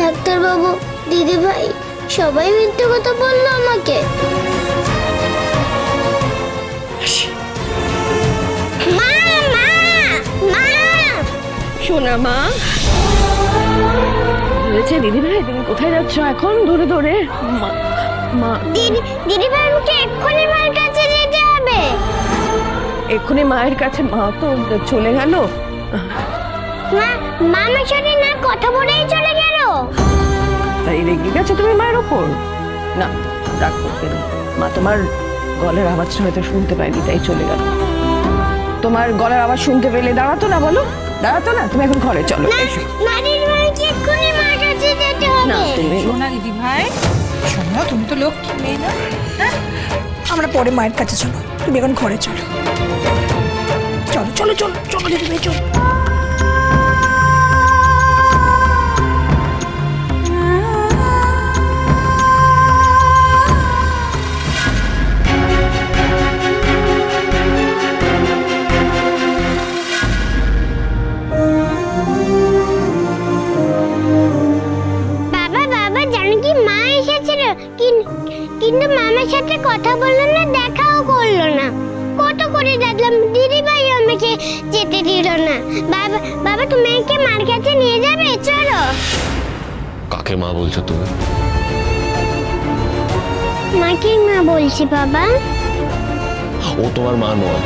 ডাক্তারবাবু দিদি ভাই সবাই মিথ্যে কথা বলল আমাকে। সোনা মা হয়েছে দিদি ভাই তুমি কোথায় যাচ্ছ এখন? ধরে ধরে। মা মা। দিদি দিদি ভাই আমাকে এক্ষুনি মার কাছে যেতে হবে। এক্ষুনি মায়ের কাছে মা তো চলে গেল। মা মা আমার সাথে না কথা বলেই চলে গেল। তাই রেগে গেছো তুমি মায়ের ওপর? না রাগ করতে মা তোমার গলার আওয়াজটা হয়তো শুনতে পাইনি তাই চলে গেল। তোমার গলার আওয়াজ শুনতে পেলে দাঁড়াতো না বলো? দাঁড়াতো না তুমি এখন ঘরে চলো না তুমি সোনা দিদি ভাই সোনা তুমি তো লক্ষ্মী মেয়ে না? হ্যাঁ? আমরা পরে মায়ের কাছে চলো তুমি এখন ঘরে চলো। চলো চলো চলো চলো দিদি ভাই চলো। সাথে কথা বলল না দেখাও করল না। কত করে ডাকলাম দিদি ভাই আমাকে যেতে দিল না। বাবা বাবা তুমি আমাকে মার কাছে নিয়ে যাবে? চলো। কাকে মা বলছো তুমি? মাকে মা বলছি বাবা। ও তোমার মা নয়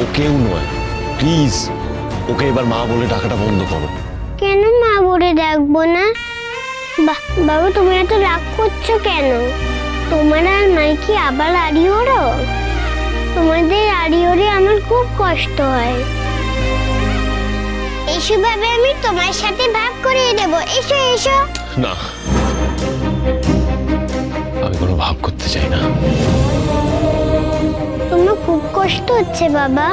ও কেউ নয়। প্লিজ ওকে এবার মা বলে ডাকাটা বন্ধ করো। কেন মা বলে ডাকবো না? বাবা তুমি এত রাগ করছ কেন? তোমার আর মাই কি আবার আড়ি ওড়ো তোমাদের আড়ি ওড়ে আমার খুব কষ্ট হয়। এসবভাবে আমি তোমার সাথে ভাগ করিয়ে দেব এসো এসো। না আমি কোনো ভাব করতে চাই না। তোমার খুব কষ্ট হচ্ছে বাবা।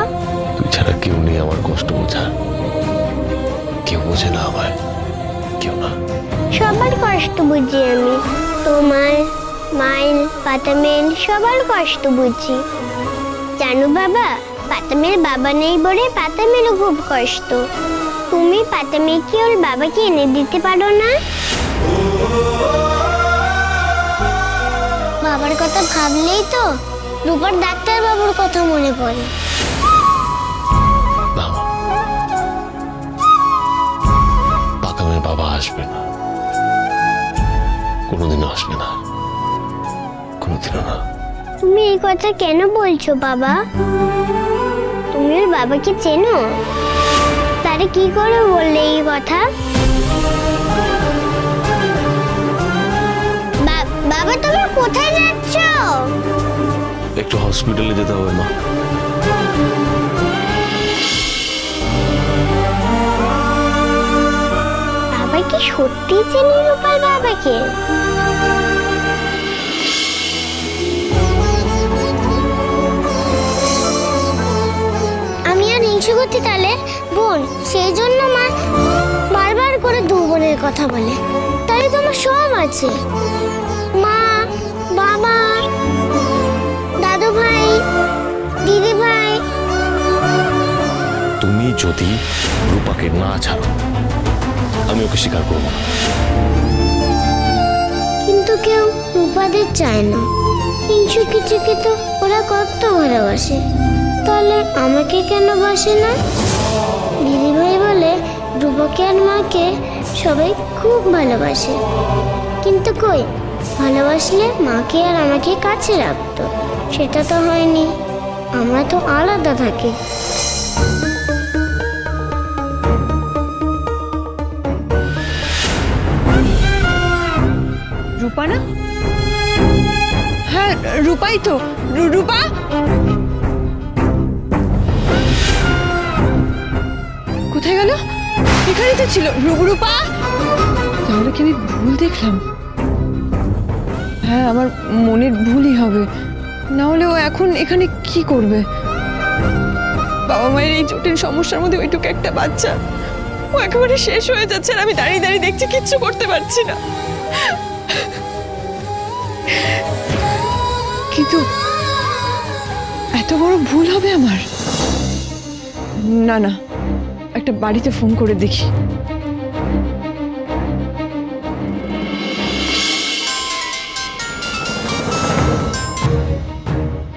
তুই ছাড়া কেউ নেই আমার কষ্ট বোঝার কেউ বোঝে না আমায় কেউ না। সবার কষ্ট বুঝি আমি। তোমার মাইল পাতামেল সবার কষ্ট বুঝি। জানো বাবা পাতামেল বাবা নেই বলে পাতামেলও খুব কষ্ট। তুমি পাতামেলকে ওর বাবাকে এনে দিতে পারো না? বাবার কথা ভাবলেই তো রূপার ডাক্তার বাবুর কথা মনে পড়ে। না। বাবা আসবে না। কোনোদিনও আসবে না। না তুমি এই কথা কেন বলছো বাবা? তুমি ওর বাবাকে চেনো? তারে কি করে বললে এই কথা? বাবা তুমি কোথায় যাচ্ছ? একটু হসপিটালে যেতে হবে মা। বাবা কি সত্যি চেনে রূপার বাবাকে? করতে তাহলে বোন সেই জন্য মা বারবার করে দু বোনের কথা বলে। তাই তো আমার সব আছে। মা বাবা দাদু ভাই দিদি ভাই তুমি যদি রূপাকে না ছাড়ো আমি ওকে স্বীকার করব না। কিন্তু কেউ রূপাদের চায় না। হিংসু কিছুকে তো ওরা কত ভালোবাসে। তাহলে আমাকে কেন বাসে না? দিদিভাই বলে, রূপাকে আর মাকে সবাই খুব ভালোবাসে। কিন্তু কই, ভালোবাসলে মাকে আর আমাকে কাছে রাখতো। সেটা তো হয়নি, আমরা তো আলাদা থাকি। রূপা না? হ্যাঁ রূপাই তো। রূপা? তো ছিল রূপা তাহলে কি আমি ভুল দেখলাম? হ্যাঁ আমার মনের ভুলই হবে। না হলে ও এখন এখানে কি করবে? বাবা মায়ের এই জটিল সমস্যার মধ্যে ওইটুকু একটা বাচ্চা। ও একেবারে শেষ হয়ে যাচ্ছে আর আমি দাঁড়িয়ে দাঁড়িয়ে দেখছি, কিচ্ছু করতে পারছি না। কিন্তু এত বড় ভুল হবে আমার? না না। একটা বাড়িতে ফোন করে দেখি।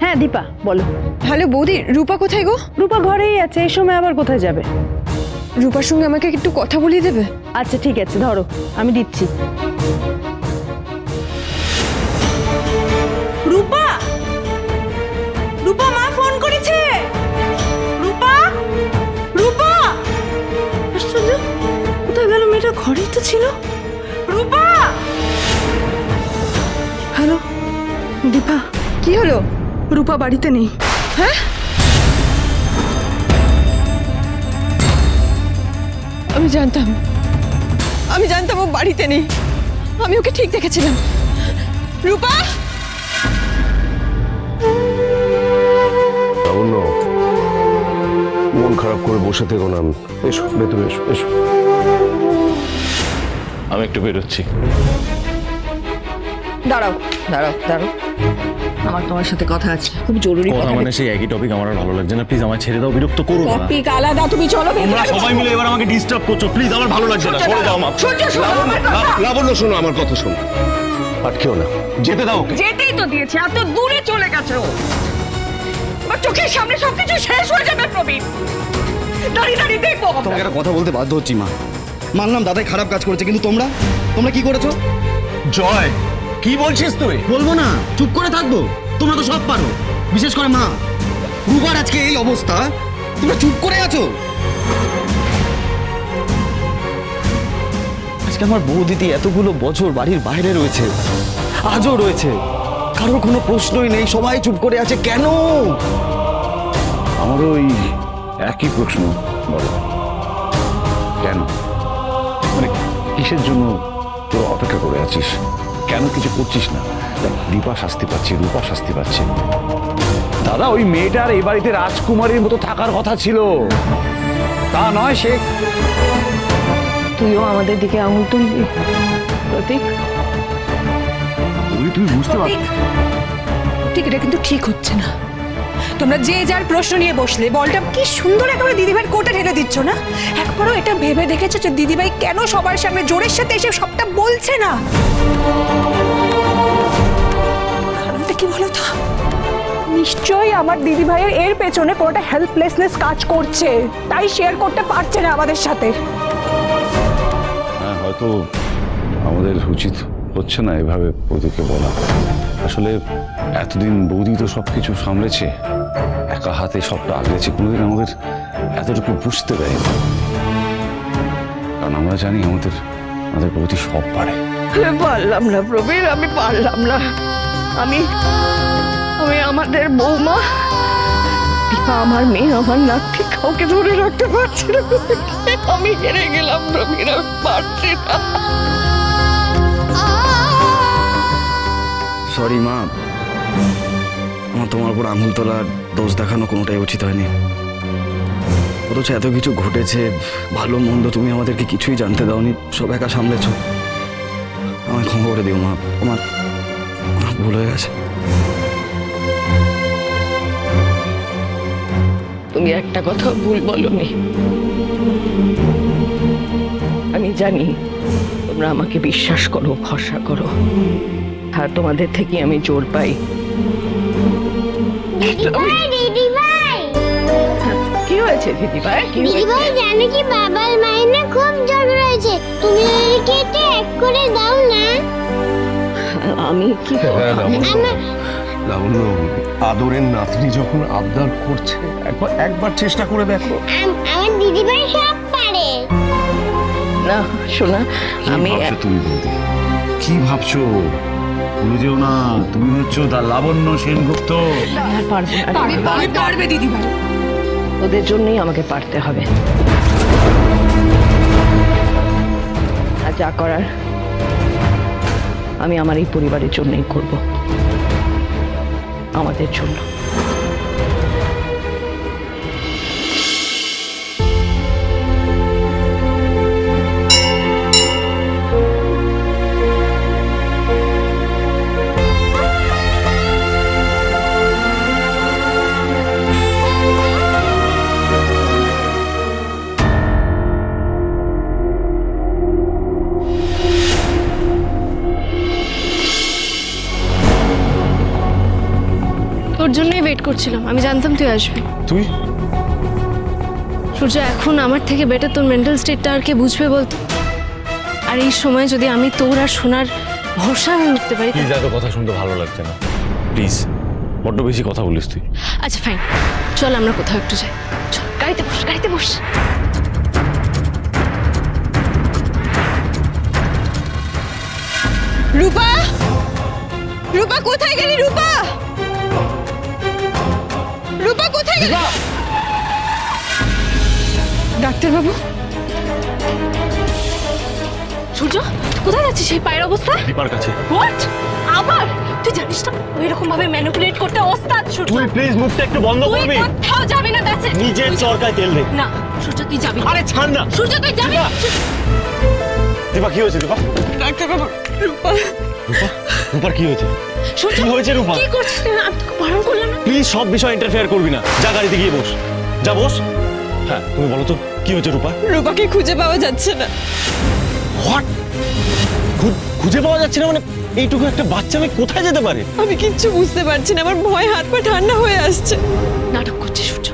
হ্যাঁ দীপা বলো। হ্যালো বৌদি রূপা কোথায় গো? রূপা ঘরেই আছে এ সময় আবার কোথায় যাবে? রূপার সঙ্গে আমাকে একটু কথা বলিয়ে দেবে? আচ্ছা ঠিক আছে ধরো আমি দিচ্ছি। রূপা ঘরেই তো ছিল। রূপা! হ্যালো, দীপা, কি হলো? রূপা বাড়িতে নেই। হ্যাঁ? আমি জানতাম। আমি জানতাম ও বাড়িতে নেই। আমি ওকে ঠিক দেখেছিলাম। রূপা! মন খারাপ করে বসে থেকো না। এসো, ভেতরে এসো এসো। আমি একটু বেরোচ্ছি। দাঁড়াও দাঁড়াও দাঁড়াও। আমার তোমার সাথে কথা আছে খুব জরুরি কথা মানে সেই একই টপিক আমার আর ভালো লাগছে না। প্লিজ আমার ছেড়ে দাও বিরক্ত করো না। টপিক আলাদা তুমি চলো তোমরা সবাই মিলে এবার আমাকে ডিস্টার্ব করছ। প্লিজ আমার ভালো লাগছে না। সরে দাও মা। লাবণ্য, লাবণ্য শোনো আমার কথা শোনো। আটকেও না। যেতে দাও ওকে। যেতেই তো দিয়েছে এত দূরে চলে গেছে। ও আমার চোখের সামনে সবকিছু শেষ হয়ে যাবে প্রবীণ দাঁড়িয়ে দাঁড়িয়ে দেখব তোমাকে একটা কথা বলতে বাধ্য হচ্ছি মা। মানলাম দাদাই খারাপ কাজ করেছে কিন্তু তোমরা? তোমরা কি করেছ? জয় কি বলছিস তুই? বলব না চুপ করে থাকব তোমরা তো সব পারো বিশেষ করে মা। রুবার আজকে এই অবস্থা তোমরা চুপ করে আছো? আজকে আমার বৌদিদি এতগুলো বছর বাড়ির বাইরে রয়েছে আজও রয়েছে। কারোর কোনো প্রশ্নই নেই সবাই চুপ করে আছে কেন? আমারও ওই একই প্রশ্ন বলো। কেন? কিসের জন্য তোর অপেক্ষা করে আছিস? কেন কিছু করছিস না? দেখ, দীপা শাস্তি পাচ্ছে রূপা শাস্তি পাচ্ছে। দাদা ওই মেয়েটার এই বাড়িতে রাজকুমারীর মতো থাকার কথা ছিল। তা নয় সে। তুইও আমাদের দিকে আঙুল তুলবি। প্রতীক? তুই তুই বুঝতে পার ঠিক এটা কিন্তু ঠিক হচ্ছে না। তোমরা যে যার প্রশ্ন নিয়ে বসলে, বলটা কি সুন্দর একেবারে দিদিভাইয়ের কোটে ঢেলে দিচ্ছ না? একবারও এটা ভেবে দেখেছ যে দিদিভাই কেন সবার সামনে জোরের সাথে এসে সবটা বলছে না? কি বলো তো? নিশ্চয়ই আমার দিদিভাইয়ের এর পেছনে কোনোটা হেল্পলেসনেস কাজ করছে। তাই শেয়ার করতে পারছে না আমাদের সাথে। হ্যাঁ হয়তো আমাদের উচিত হচ্ছে না এভাবে বৌদিকে বলা। আসলে এতদিন বৌদি তো সব কিছু সামলেছে, একা হাতে সবটা আগলেছে, কোনোদিন আমাদের এতটুকু বুঝতে দেয়নি। কারণ আমরা জানি আমাদের আমাদের বৌদি সব পারে। পারলাম না প্রবীর, আমি পারলাম না। আমি আমি আমাদের বৌমা দীপা আমার মেয়ে, আমার নাতি কাউকে ধরে রাখতে পারছি না। আমি হেরে গেলাম প্রবীর, আমি পারছি না। সরি মা। আমার তোমার উপর আঙুল তোলা দোষ দেখানো কোনোটাই উচিত হয়নি। অথচ এত কিছু ঘটেছে, ভালো, মন্দ তুমি আমাদেরকে কিছুই জানতে দাওনি, সব একা সামলেছ। আমায় ক্ষমা করে দিও, মা। আমার ভুল হয়ে গেছে। তুমি একটা কথা ভুল বলনি। আমি জানি তোমরা আমাকে বিশ্বাস করো, ভরসা করো। আর তোমাদের থেকে আমি জোর পাই। কি হয়েছে দিদিভাই জানো কি বাবার মায়ের না খুব ঝগড়া হয়েছে। তুমি ওদেরকে একটু এক করে দাও না। আমি কি হ্যাঁ, আমার লাবণ্য আদরের নাতনি যখন আবদার করছে একবার একবার চেষ্টা করে দেখো। আম- আমার দিদিভাই সব পারে। না শোনা কি আমি ভাবছ তুমি বৌদি? কি ভাবছ? ভুলে যেও না তুমি হচ্ছ দা লাবণ্য সেনগুপ্ত। আর পারব না আর পারব পারবে দিদিভাই ওদের জন্যই আমাকে পারতে হবে। আর যা করার আমি আমার এই পরিবারের জন্যই করব। আমাদের জন্য। তোর জন্যই ওয়েট করছিলাম। আমি জানতাম তুই আসবি। তুই? সূর্য এখন আমার থেকে বেটার তোর মেন্টাল স্টেটটা আর কে বুঝবে বলতো? আর এই সময় যদি আমি তোর আর সোনার ভরসা হয়ে উঠতে পারি প্লিজ এত কথা শুনতে ভালো লাগছে না। প্লিজ বড্ড বেশি কথা বলিস তুই। আচ্ছা ফাইন চল আমরা কোথাও একটু যাই। চল গাড়িতে বস গাড়িতে বস। রূপা? রূপা কোথায় গেলি রূপা? ডাক্তারবাবু? সূর্য কোথায় যাচ্ছিস সেই পায়ের অবস্থা? দীপার কাছে। হোয়াট আবার? তুই জানিস না ওই রকম ভাবে ম্যানিপুলেট করতে ওস্তাদ সূর্য। তুই প্লিজ মুখটা একটু বন্ধ তুই করবি। কোথাও যাবি না দ্যাটস নিজের চরকায় তেল দে। না সূর্য তুই যাবি। আরে ছাড় না। সূর্য তুই যাবি। দীপা কি হয়েছে দীপা ডাক্তারবাবু রূপা রূপা রূপার কি হয়েছে? সূর্য কি হয়েছে রূপা? কি করছিস তুই? আমি তোকে বারণ করলাম না? প্লিজ সব বিষয় ইন্টারফেয়ার করবি না। যা গাড়িতে গিয়ে বস। যা বস। হ্যাঁ তুমি বলো তো কি হয়েছে রূপা? রূপাকে খুঁজে পাওয়া যাচ্ছে না। হোয়াট খুঁজে পাওয়া যাচ্ছে না মানে এইটুকু একটা বাচ্চা মেয়ে কোথায় যেতে পারে? আমি কিচ্ছু বুঝতে পারছি না। আমার ভয় হাত পা ঠান্ডা হয়ে আসছে। নাটক করছে সূর্য।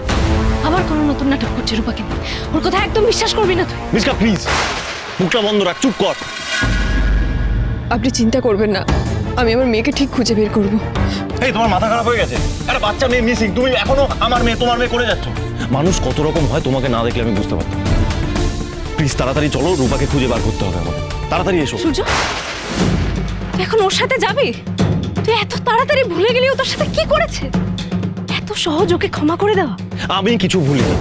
আবার কোনো নতুন নাটক করছে রূপাকে। ওর কথা একদম বিশ্বাস করবি না তুই। মিসকা প্লিজ মুখটা বন্ধ রাখ চুপ কর। আপনি চিন্তা করবেন না। আমি আমার মেয়েকে ঠিক খুঁজে বের করব। এই তোমার মাথা খারাপ হয়ে গেছে? একটা বাচ্চা মেয়ে মিসিং তুমি এখনও আমার মেয়ে তোমার মেয়ে করে যাচ্ছ? মানুষ কত রকম হয় তোমাকে না দেখলে আমি বুঝতে পারতাম। প্লিজ তাড়াতাড়ি চলো রূপাকে খুঁজে বার করতে হবে আমাদের। তাড়াতাড়ি এসো। সূর্য এখন ওর সাথে যাবি? তুই এত তাড়াতাড়ি ভুলে গেলি ও তোর সাথে কি করেছে? সহজ ওকে ক্ষমা করে দেওয়া? আমি কিছু ভুলিনি।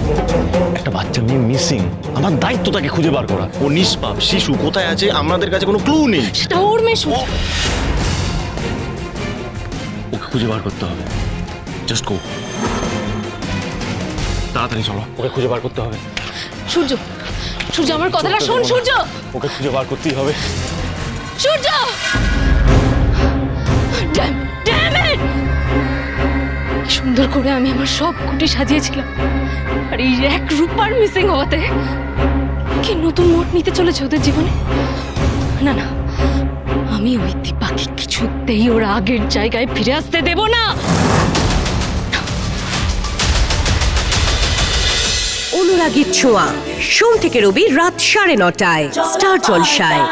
একটা বাচ্চা মেয়ে মিসিং আমার দায়িত্ব তাকে খুঁজে বার করা। ও নিষ্পাপ শিশু কোথায় আছে আমাদের কাছে কোনো ক্লু নেই। সেটা ওর মেয়ে সূর্য ওকে খুঁজে বার করতে হবে। জাস্ট গো তাড়াতাড়ি চলো। ওকে খুঁজে বার করতে হবে। সূর্য সূর্য আমার কথাটা শোন সূর্য! ওকে খুঁজে বার করতেই হবে। সূর্য! It! সুন্দর করে আমি আমার সব কুটি সাজিয়েছিলাম। আর এই এক রূপার মিসিং হওয়াতে কি নতুন মোড় নিতে চলেছে ওদের জীবনে? না না, আমি ওই দীপাকে কিছুতেই ওর আগের জায়গায় ফিরে আসতে দেব না। অনুরাগীর ছোঁয়া, সোম থেকে রবি রাত সাড়ে নটায়, স্টার জলসায়।